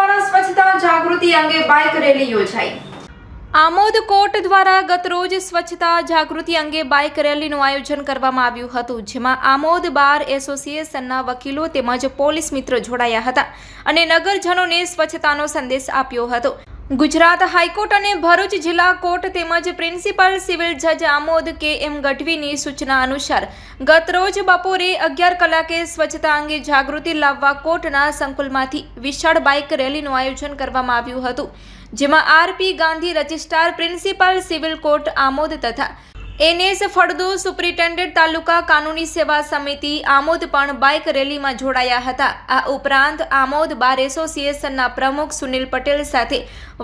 દ્વારા સ્વચ્છતા જાગૃતિ અંગે બાઇક રેલી યોજાઈ. આમોદ કોર્ટ દ્વારા ગતરોજ સ્વચ્છતા જાગૃતિ અંગે બાઇક રેલીનું આયોજન કરવામાં આવ્યું હતું, જેમાં આમોદ બાર એસોસિએશનના વકીલો તેમજ પોલીસ મિત્રો જોડાયા હતા અને નગરજનોને સ્વચ્છતાનો સંદેશ આપ્યો હતો. ગુજરાત હાઈકોર્ટ અને ભરૂચ જિલ્લા કોર્ટ તેમજ પ્રિન્સિપલ સિવિલ જજ આમોદ કે એમ ગઢવીની સૂચના અનુસાર, ગતરોજ બપોરે અગિયાર કલાકે સ્વચ્છતા અંગે જાગૃતિ લાવવા કોર્ટના સંકુલમાંથી વિશાળ બાઇક રેલીનું આયોજન કરવામાં આવ્યું હતું, જેમાં RP Gandhi registrar principal civil court Amod તથા એનએસ ફળદુ સુપ્રિન્ટેન્ડન્ટ તાલુકા કાનૂની સેવા સમિતિ આમોદ પણ બાઇક રેલીમાં જોડાયા હતા. આ ઉપરાંત આમોદ બાર એસોસિએશનના પ્રમુખ સુનિલ પટેલ સાથે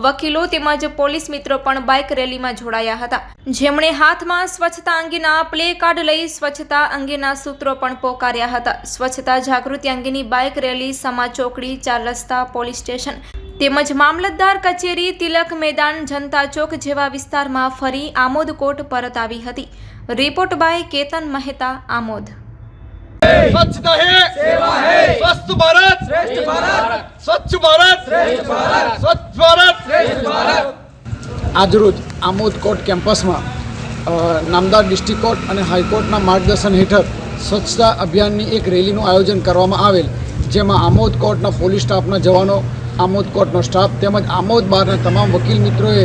વકીલો તેમજ પોલીસ મિત્રો પણ બાઇક રેલીમાં જોડાયા હતા. જેમણે હાથમાં સ્વચ્છતા અંગેના પ્લે કાર્ડ લઈ સ્વચ્છતા અંગેના સૂત્રો પણ પોકાર્યા હતા. સ્વચ્છતા જાગૃતિ અંગેની બાઇક રેલી સમા ચોકડી, ચાર રસ્તા, પોલીસ સ્ટેશન તેમજ મામલતદાર કચેરી તિલક મેદાન જનતા ચોક જેવા વિસ્તારમાં ફરી આમોદ કોટ પરત આવી હતી. Report by Ketan Mehta Amod. સ્વચ્છતા હે સેવા આજરોજ આમોદ કેમ્પસમાં નામદાર ડિસ્ટ્રિક્ટ કોર્ટ અને હાઈકોર્ટના માર્ગદર્શન હેઠળ સ્વચ્છતા અભિયાનની એક રેલીનું આયોજન કરવામાં આવેલ જેમાં આમોદકોટના પોલીસ સ્ટાફના જવાનો આમોદ કોર્ટનો સ્ટાફ તેમજ આમોદ બહારના તમામ વકીલ મિત્રોએ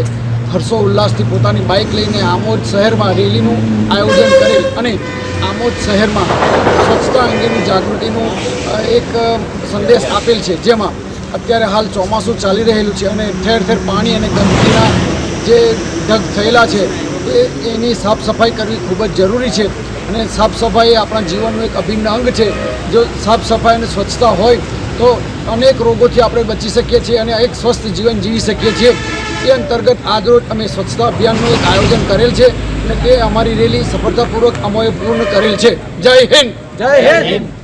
હર્ષો ઉલ્લાસથી પોતાની બાઇક લઈને આમોદ શહેરમાં રેલીનું આયોજન કરેલ અને આમોદ શહેરમાં સ્વચ્છતા અંગેની જાગૃતિનું એક સંદેશ આપેલ છે. જેમાં અત્યારે હાલ ચોમાસું ચાલી રહેલું છે અને ઠેર ઠેર પાણી અને ગંદકીના જે ઢગ થયેલા છે, એ એની સાફ સફાઈ કરવી ખૂબ જ જરૂરી છે. અને સાફ સફાઈ આપણા જીવનનું એક અભિન્ન અંગ છે. જો સાફ સફાઈ અને સ્વચ્છતા હોય તો અનેક રોગોથી આપણે બચી શકીએ છીએ અને એક સ્વસ્થ જીવન જીવી શકીએ છીએ. એ અંતર્ગત આજરોજ અમે સ્વચ્છતા અભિયાનનું એક આયોજન કરેલ છે અને તે અમારી રેલી સફળતાપૂર્વક અમોએ પૂર્ણ કરેલ છે. જય હિન્દ! જય હિન્દ!